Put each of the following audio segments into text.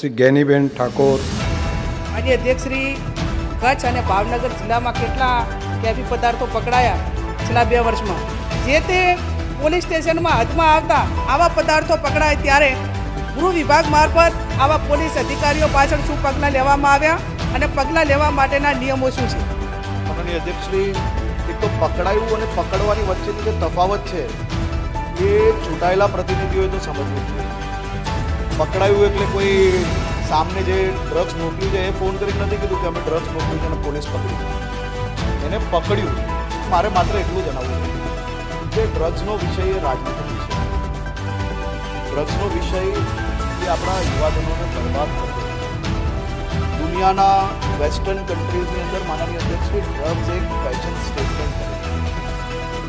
શ્રી ગેનીબેન ઠાકોર. આજે અધ્યક્ષશ્રી કચ્છ અને ભાવનગર જિલ્લામાં કેટલા કેફી પદાર્થો પકડાયા છેલ્લા બે વર્ષમાં? જે તે પોલીસ સ્ટેશનમાં હાથમાં આવતા આવા પદાર્થો પકડાય ત્યારે ગૃહ વિભાગ મારફત આવા પોલીસ અધિકારીઓ પાછળ શું પગલાં લેવામાં આવ્યા અને પગલાં લેવા માટેના નિયમો શું છે? માનનીય અધ્યક્ષશ્રી એક તો પકડાયું અને પકડવાની વચ્ચેની જે તફાવત છે એ ચૂંટાયેલા પ્રતિનિધિઓએ તો સમજવું જોઈએ. પકડાયું એટલે કોઈ સામને જે ડ્રગ્સ મોકલ્યું છે એ ફોન કરીને નથી કીધું કે અમે ડ્રગ્સ મોકલ્યું છે અને પોલીસ પકડ્યું એને પકડ્યું. મારે માત્ર એટલું જણાવવું કે ડ્રગ્સનો વિષય એ રાજનીતિક વિષય ડ્રગ્સનો વિષય એ આપણા યુવાજનોને બરબાદ કરતો. દુનિયાના વેસ્ટર્ન કન્ટ્રીઝની અંદર માનનીય અધ્યક્ષશ્રી ડ્રગ્સ એક ફેશન સ્ટેટમેન્ટ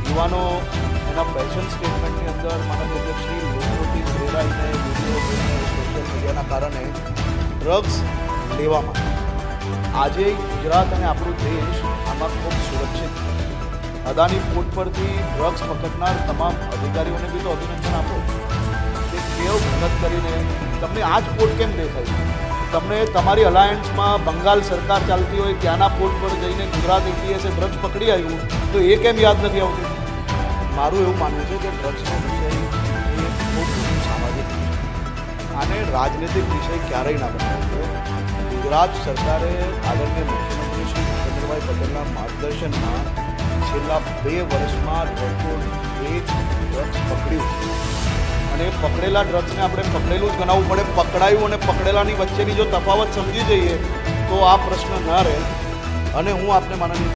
યુવાનો એના ફેશન સ્ટેટમેન્ટની અંદર સોશિયલ કારણે ડ્રગ્સ લેવામાં આજે ગુજરાત અને આપણો દેશ આમાં ખૂબ સુરક્ષિત છે. અદાની પોર્ટ પરથી ડ્રગ્સ પકડનાર તમામ અધિકારીઓને બી તો અભિનંદન આપો. કે કેવ મહેનત કરીને તમને આ જ પોર્ટ કેમ દેખાય? તમને તમારી અલાયન્સમાં બંગાળ સરકાર ચાલતી હોય, ત્યાંના પોર્ટ પર જઈને ગુજરાત એટીએસે ડ્રગ્સ પકડી આવ્યું, તો એ કેમ યાદ નથી આવતું? મારું એવું માનવું છે કે ડ્રગ્સનો વિષય રાજનૈતિક વિષય ક્યારેય ના બનાવવો ગુજરાત સરકારે આદરણીય મુખ્યમંત્રી શ્રી ભૂપેન્દ્રભાઈ પટેલના માર્ગદર્શનમાં છેલ્લા બે વર્ષમાં રેકોર્ડ એક ડ્રગ્સ પકડ્યું. અને પકડેલા ડ્રગ્સને આપણે પકડેલું જ ગણાવવું પડે. પકડાયું અને પકડેલાની વચ્ચેની જો તફાવત સમજી જઈએ, તો આ પ્રશ્ન ન રહે. અને હું આપને માનનીય